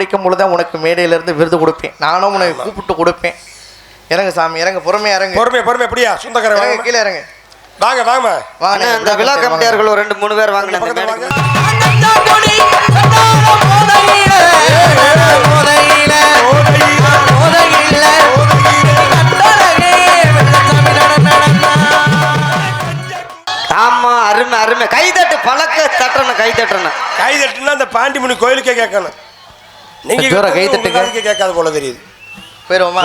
படிக்கும் பொழுது தான் உனக்கு மேடையில இருந்து விருது கொடுப்பேன். நானும் உனக்கு கூப்பிட்டு கொடுப்பேன். இறங்க சாமி இறங்க பொறுமையா இறங்க. பொறுமை பொறுமை எப்படியா சொந்தக்கார இறங்க கீழே இறங்க. வாங்க வாங்க. வாங்க அண்ணா, இந்த விழா கமிட்டியார்கள் ஒரு ரெண்டு மூணு பேர் வாங்க இந்த பக்கத்துல மேடைக்கு. வாங்க. ஆமா அருமை அருமை. கைதட்டு பழக்க தட்டணும் கை தட்டணும் கை தட்டுனா அந்த பாண்டிமுனி கோயிலுக்கே கேட்கணும். நீங்க கை தட்டுங்க. கேட்காத போல தெரியுது. போயிருவோமா?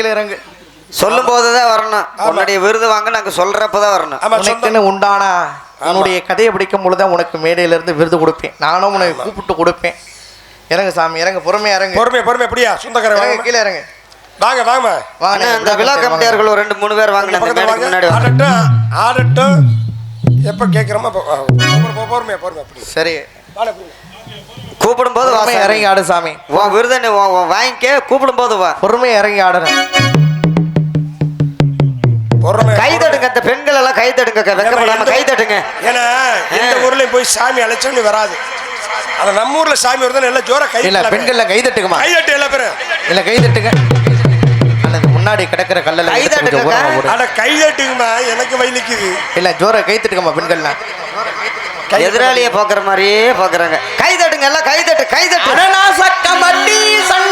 கீழே இறங்கு. சொல்லும் போதுதான் வரணும். உன்னுடைய விருது வாங்க நாங்க சொல்றப்பதான் வரணும். ஆமா சொந்த உனக்குன்னு உண்டானா உன்னுடைய கதையை படிக்கும் பொழுது தான் உனக்கு மேடையில இருந்து விருது கொடுப்பேன். நானும் உனக்கு கூப்பிட்டு கொடுப்பேன். இறங்க சாமி இறங்க பொறுமையா இறங்க. பொறுமை பொறுமை எப்படியா சொந்தக்கார இறங்க வாங்க. கீழே இறங்க. வாங்க வாங்க. வாங்க அண்ணா, இந்த விழா கமிட்டியார்கள் ஒரு ரெண்டு மூணு பேர் வாங்க முன்னாடி. ஆடட்டும் ஆடட்டும். எப்ப கேட்கிறோமோ அப்ப வா. பொறுமை, பொறுமை பொறுமை அப்படி சரி. கூப்பிடும் போது வா பொறுமையா சாமி. இறங்கி ஆடு சாமி உன் விருதை வாங்கிக்க கூப்பிடும் போது வா. பொறுமையா இறங்கி ஆடுறேன் பொறுமை கை தட்டுங்க அந்த பெண்கள் எல்லாம் கை தட்டுங்க வெக்கப்படாம கை தட்டுங்க ஏன்னா எந்த ஊர்லயும் போய் சாமி அழைச்சோன்னு வராது. அத நம்ம ஊர்ல சாமி வருதுன்னு எல்லாம் ஜோரா கை இல்ல. பெண்கள்ல கை தட்டுக்குமா? கை தட்டு எல்லா பேரும். இல்ல கை தட்டுங்க. அல்லது முன்னாடி கிடக்கிற கல்லல கை எடுத்து கொஞ்சம் தட்டுங்கக்கா. ஓரமா போடு. அட கை தட்டுங்கம்மா எனக்கு வயலுக்குது இல்ல ஜோர கை தட்டுக்கமா பெண்கள்லாம். எதிராளியை பார்க்குற மாதிரியே பார்க்குறாங்க கை தட்டுங்க கைதட்டு கை தட்டு கை தட்டு.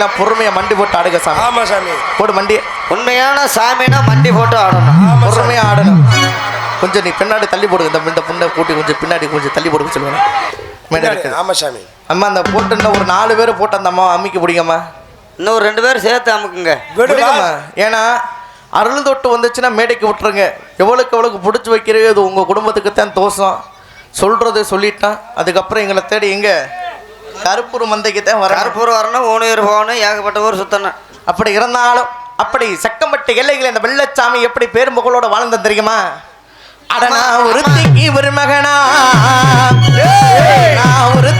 சாமியெல்லாம் பொறுமையா மண்டி போட்டு ஆடுக சாமி. ஆமா சாமி. போடு மண்டி. உண்மையான சாமினா மண்டி போட்டு ஆடணும். பொறுமையா ஆடணும். கொஞ்சம் நீ பின்னாடி தள்ளி போடுங்க இந்த இந்த புண்ணை கூட்டி கொஞ்சம் பின்னாடி கொஞ்சம் தள்ளி போடுங்க இருக்குது ஆமா சாமி. அம்மா அந்த போட்டு ஒரு நாலு பேர் போட்டு அந்த அம்மா அம்மிக்கு பிடிங்கம்மா. இன்னும் ஒரு ரெண்டு பேரும் சேர்த்து அமுக்குங்க. விடுங்கம்மா ஏன்னா அருள் தொட்டு வந்துச்சுன்னா மேடைக்கு விட்டுருங்க. எவ்வளோக்கு எவ்வளோக்கு பிடிச்சி வைக்கிறது அது உங்கள் குடும்பத்துக்கு தான் தோசம் சொல்கிறது சொல்லிட்டான். அதுக்கப்புறம் எங்களை தேடி எங்கே? கருப்பூர் மந்தைக்கு தான் வர கருப்பூர் வரணும் ஊனியூர் போகணும் ஏகப்பட்ட ஊர் சுத்தணும். அப்படி இருந்தாலும் அப்படி சக்கம்பட்டு எல்லைகள் இந்த வெள்ளச்சாமி எப்படி பேரும் புகழோட வாழ்ந்த தெரியுமா அடனா ஒருத்திக்கு ஒரு மகனா. நான் ஒரு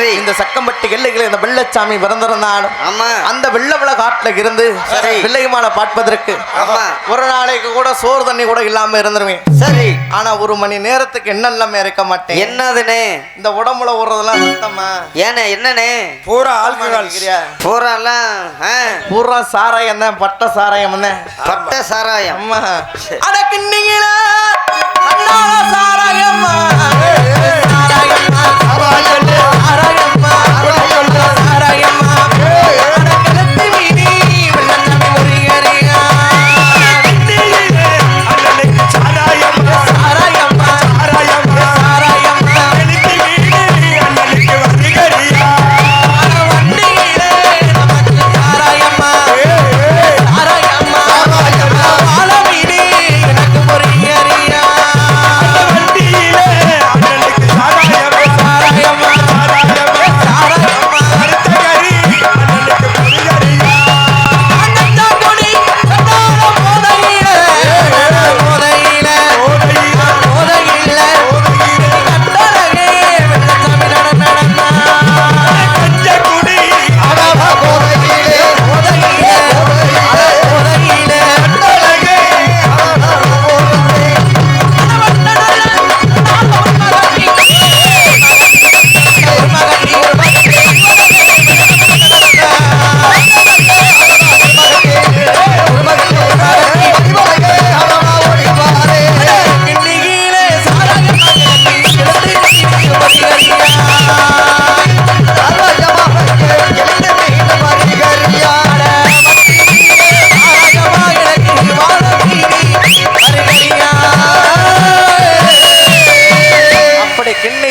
சரி. இந்த சக்கம்பட்டி எல்லைகளை இந்த வெள்ளச்சாமி பிறந்திருந்தாலும் ஆமா. அந்த வெள்ளவள காட்டுல இருந்து சரி. வெள்ளையமாலை பார்ப்பதற்கு ஆமா. ஒரு நாளைக்கு கூட சோறு தண்ணி கூட இல்லாம இருந்துருவேன். சரி. ஆனா ஒரு மணி நேரத்துக்கு என்ன இல்லாம இருக்க மாட்டேன். என்னதுனே? இந்த உடம்புல ஓடுறதெல்லாம் சுத்தமா? ஏனே என்னனே? பூரா ஆல்கஹால்? பூராலாம் ஆ, பூரா சாராயம் தான் பட்ட சாராயம் தான் பட்ட சாராயம். அம்மா அட கிண்ணிங்கள சாராயம்மா.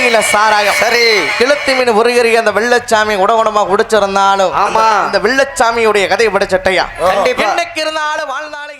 கிண்ணியில சாராயம் சரி கிழத்து மீன் உருகறி அந்த வெள்ளச்சாமி உடகுடமா குடிச்சிருந்தாலும் ஆமா. இந்த வெள்ளச்சாமியுடைய கதையை படிச்சட்டையா. என்னைக்கு இருந்தாலும் வாழ்நாளை